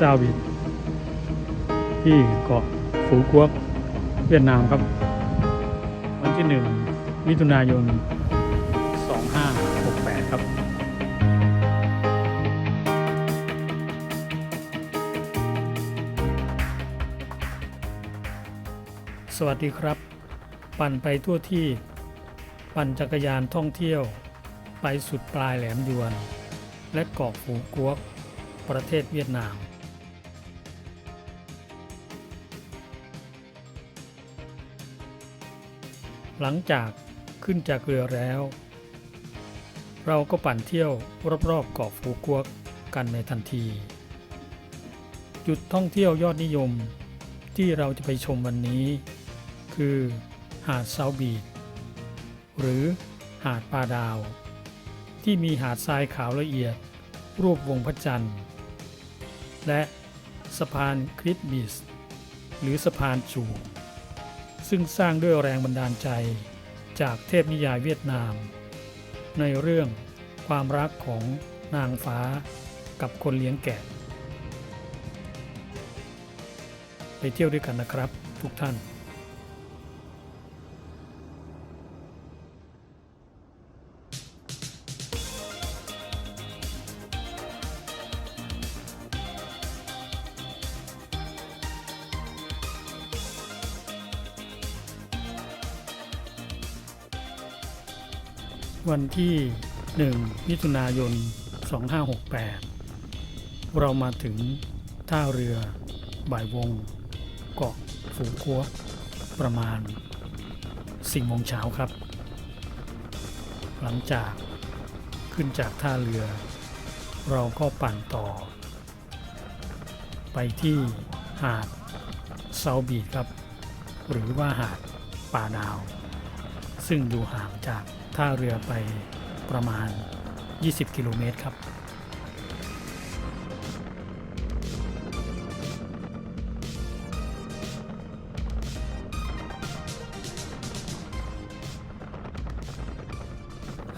ซาวิที่เกาะฟูกวกเวียดนามครับ วันที่ 1 มิถุนายน 2568 ครับสวัสดีครับ ปั่นไปทั่วที่ ปั่นจักรยานท่องเที่ยว ไปสุดปลายแหลมยวน และเกาะฟูกวก ประเทศเวียดนาม หลังจากขึ้นจากเรือแล้ว เราก็ปั่นเที่ยวรอบๆเกาะฟูกวกกันในทันที จุดท่องเที่ยวยอดนิยมที่เราจะไปชมวันนี้ คือ หาดเซาบีดหรือหาดปลาดาว ที่มีหาดทรายขาวละเอียด รูปวงพระจันทร์ และสะพานคริสบิสหรือสะพานจูบ ซึ่งสร้างด้วยแรงบันดาลใจจากเทพนิยายเวียดนาม ในเรื่องความรักของนางฟ้ากับคนเลี้ยงแกะ ไปเที่ยวด้วยกันนะครับทุกท่าน วันที่ 1 มิถุนายน 2568 เรามาถึงท่าเรือบ่ายวง เกาะฝูกัวประมาณ4โมงเช้าครับ หลังจากขึ้นจากท่าเรือ เราก็ปั่นต่อ ไปที่หาดเซาบีดครับ หรือว่าหาดป่าดาว ซึ่งอยู่ห่างจาก ท่าเรือไปประมาณ 20 กิโลเมตรครับ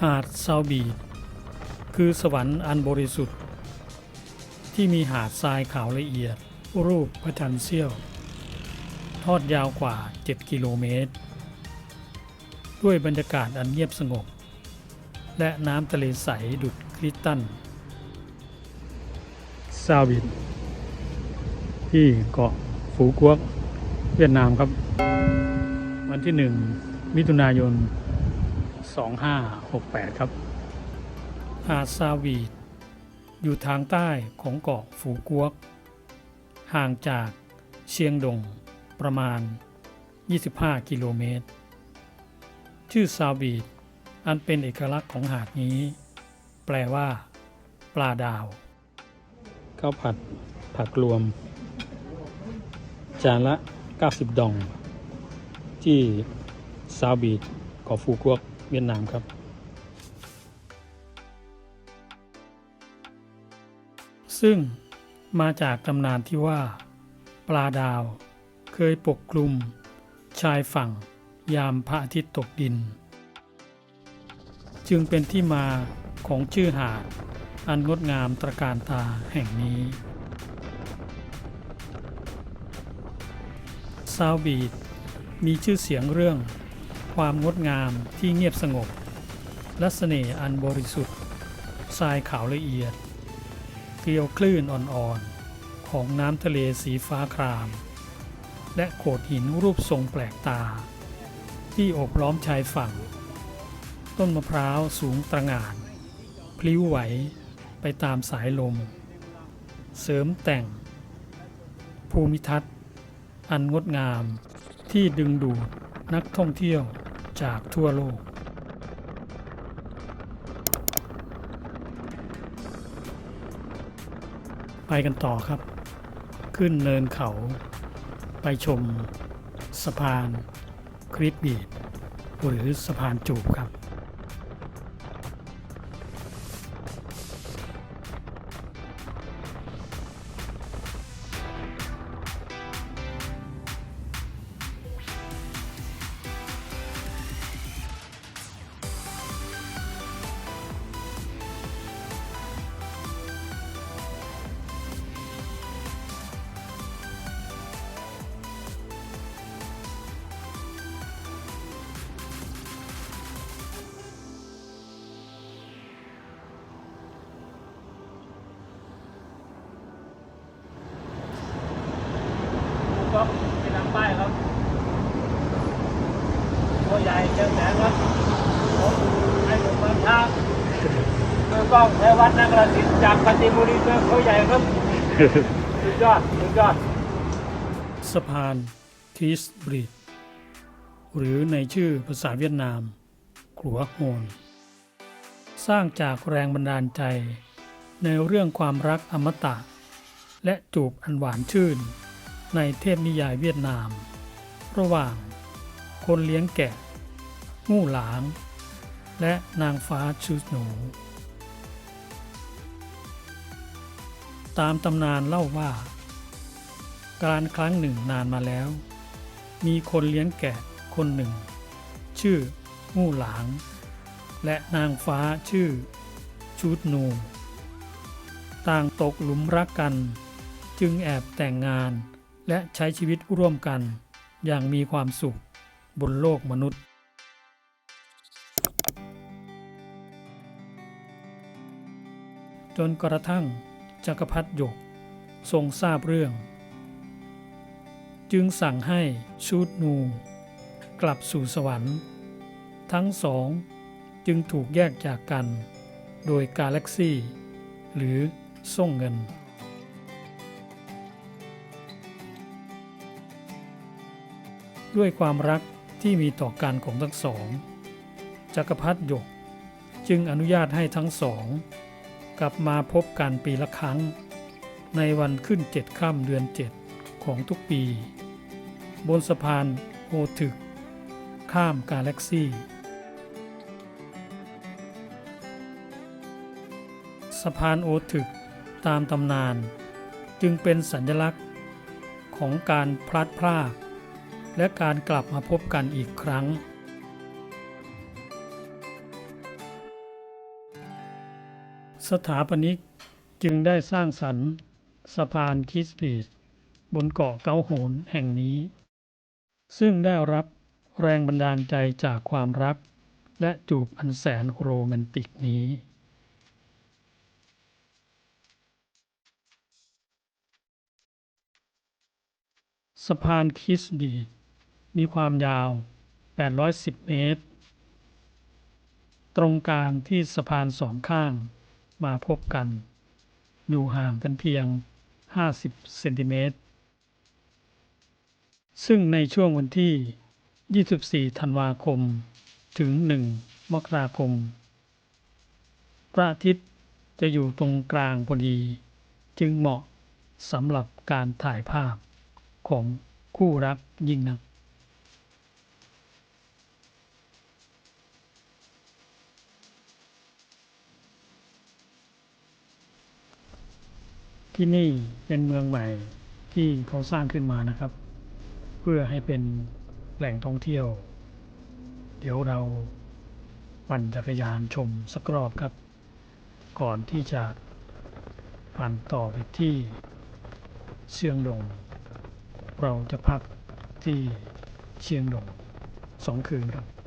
หาดเซาบีคือสวรรค์อันบริสุทธิ์ ที่มีหาดทรายขาวละเอียด รูปพระจันทร์เสี้ยว ทอดยาวกว่า 7 กิโลเมตร ด้วยบรรยากาศอันเงียบสงบ และน้ำทะเลใสดุดคริสตัลซาวิดที่เกาะฟูกวกเวียดนามครับ วันที่ 1 มิถุนายน 2568 ครับหาดซาวีดอยู่ทางใต้ของเกาะฟูกวก ห่างจากเชียงดงประมาณ 25 กิโลเมตร ชื่อซาวีดอันเป็นเอกลักษณ์ของหาดนี้ แปลว่า ปลาดาวข้าวผัดผักรวม จานละ 90 ดอง ที่ซาบีดเกาะฟูกวกเวียดนามครับ ซึ่งมาจากตำนานที่ว่า ปลาดาวเคยปกคลุมชายฝั่ง ยามพระอาทิตย์ตกดิน จึงเป็นที่มาของชื่อหาด อันงดงามตระการตาแห่งนี้ซาวบีดมีชื่อเสียงเรื่อง ความงดงามที่เงียบสงบ และเสน่ห์อันบริสุทธิ์ทรายขาวละเอียดเกลียวคลื่นอ่อนๆ ของน้ำทะเลสีฟ้าคราม และโขดหินรูปทรงแปลกตา ที่โอบล้อมชายฝั่ง ต้นมะพร้าวสูงตระหง่านพลิ้วไหวไปตามสายลม เสริมแต่ง ภูมิทัศน์ อันงดงามที่ดึงดูดนักท่องเที่ยวจากทั่วโลก ไปกันต่อครับ ขึ้นเนินเขา ไปชมสะพาน คริสบีดหรือสะพานจูบครับ วัดนครศิลป์จากปฏิบุรีเมืองเขาใหญ่ครับสุดยอดสุดยอดสะพานทีสบริดหรือในชื่อภาษาเวียดนามขัวโฮนสร้างจากแรงบันดาลใจ ในเรื่องความรักอมตะ และจูบอันหวานชื่น ในเทพนิยายเวียดนาม ระหว่างคนเลี้ยงแกะ งูหลางและนางฟ้าชูหนู ตามตำนานเล่าว่า การครั้งหนึ่งนานมาแล้ว มีคนเลี้ยงแกะคนหนึ่ง ชื่องูหลาง และนางฟ้าชื่อ ชูดนู ต่างตกหลุมรักกัน จึงแอบแต่งงานและใช้ชีวิตร่วมกัน อย่างมีความสุขบนโลกมนุษย์จนกระทั่ง จักรพรรดิหยกทรงทราบเรื่อง จึงสั่งให้ชูดนู กลับสู่สวรรค์ ทั้งสองจึงถูกแยกจากกัน โดยกาแล็กซี่ หรือส่งเงิน ด้วยความรักที่มีต่อกันของทั้งสอง จักรพรรดิหยกจึงอนุญาตให้ทั้งสอง กลับมาพบกันปีละครั้ง ในวันขึ้นเจ็ดค่ำเดือนเจ็ดของทุกปี บนสะพานโอถึก ข้ามกาแล็กซี่สะพานโอถึกตามตำนาน จึงเป็นสัญลักษณ์ของการพลัดพราก และการกลับมาพบกันอีกครั้ง สถาปนิกจึงได้สร้างสรรค์สะพานคิสบีดบนเกาะเกาโหนแห่งนี้ ซึ่งได้รับแรงบันดาลใจจากความรัก และจูบอันแสนโรแมนติกนี้สะพานคิสบีดมีความยาว 810 เมตร ตรงกลางที่สะพานสองข้าง มาพบกัน อยู่ห่างกันเพียง 50 เซนติเมตร ซึ่งในช่วงวันที่ 24 ธันวาคม ถึง 1 มกราคม พระอาทิตย์จะอยู่ตรงกลางพอดี จึงเหมาะสำหรับการถ่ายภาพของคู่รักยิ่งนัก ที่นี่เป็นเมืองใหม่ที่เขาสร้างขึ้นมานะครับ เพื่อให้เป็นแหล่งท่องเที่ยว เดี๋ยวเราปั่นจักรยานชมสักรอบครับ ก่อนที่จะปั่นต่อไปที่เชียงดง เราจะพักที่เชียงดงสองคืนครับ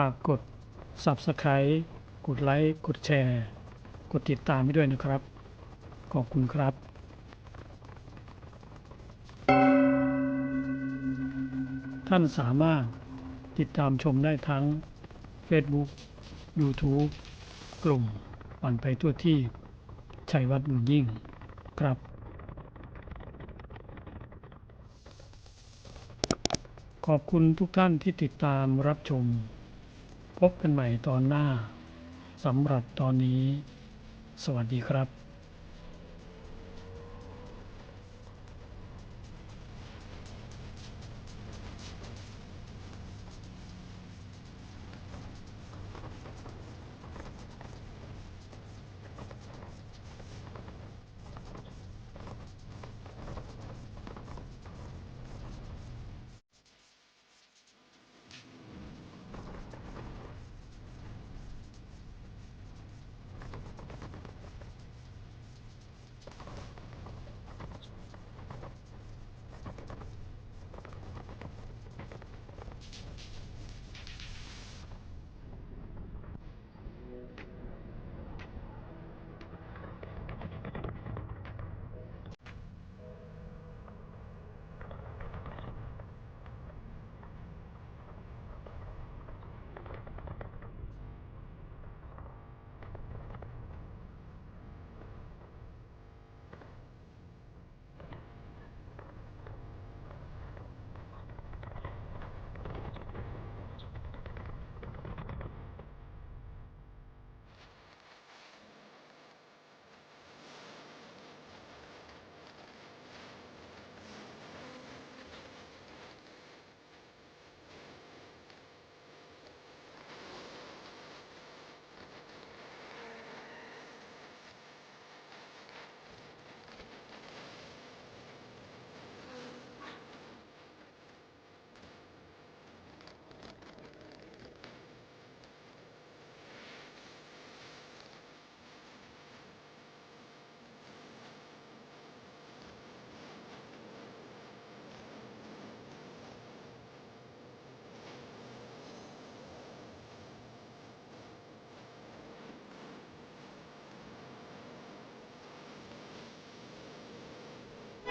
ฝากกด Subscribe กดไลค์กดแชร์ กดติดตามให้ด้วยนะครับ ขอบคุณครับท่านสามารถติดตามชมได้ทั้ง Facebook YouTube กลุ่มปั่นไปทั่วที่ ชัยวัฒน์บุญยิ่งครับ ขอบคุณทุกท่านที่ติดตามรับชม พบกันใหม่ตอนหน้าสำหรับตอนนี้ สวัสดีครับ